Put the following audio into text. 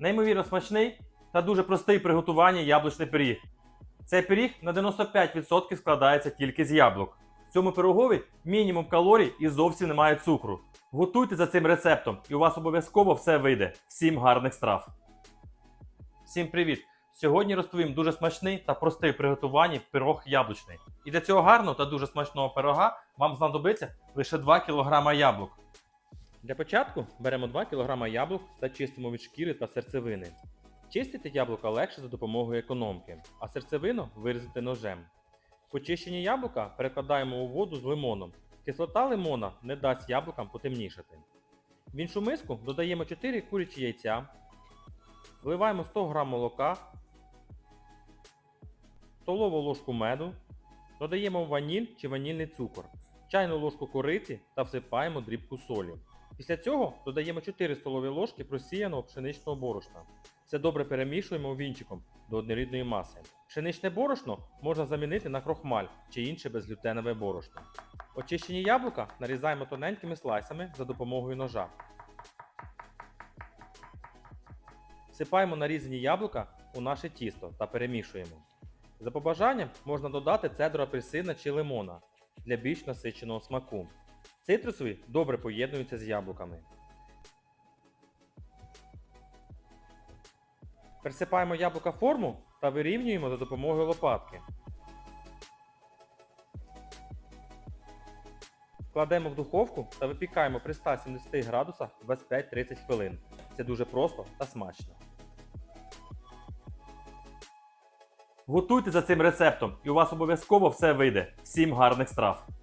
Неймовірно смачний та дуже простий в приготуванні яблучний пиріг. Цей пиріг на 95% складається тільки з яблук. В цьому пирогові мінімум калорій і зовсім немає цукру. Готуйте за цим рецептом, і у вас обов'язково все вийде. Всім гарних страв! Всім привіт! Сьогодні розповім дуже смачний та простий в приготуванні пирог яблучний. І для цього гарного та дуже смачного пирога вам знадобиться лише 2 кг яблук. Для початку беремо 2 кг яблук та чистимо від шкіри та серцевини. Чистити яблука легше за допомогою економки, а серцевину вирізати ножем. Почищені яблука перекладаємо у воду з лимоном. Кислота лимона не дасть яблукам потемнішати. В іншу миску додаємо 4 курячі яйця, вливаємо 100 г молока, столову ложку меду, додаємо ваніль чи ванільний цукор, чайну ложку кориці та всипаємо дрібку солі. Після цього додаємо 4 столові ложки просіяного пшеничного борошна. Все добре перемішуємо вінчиком до однорідної маси. Пшеничне борошно можна замінити на крохмаль чи інше безглютенове борошно. Очищені яблука нарізаємо тоненькими слайсами за допомогою ножа. Всипаємо нарізані яблука у наше тісто та перемішуємо. За побажанням можна додати цедру апельсина чи лимона для більш насиченого смаку. Цитрусові добре поєднуються з яблуками. Присипаємо яблука форму та вирівнюємо за допомогою лопатки. Кладемо в духовку та випікаємо при 170 градусах 25-30 хвилин. Це дуже просто та смачно. Готуйте за цим рецептом, і у вас обов'язково все вийде. Всім гарних страв!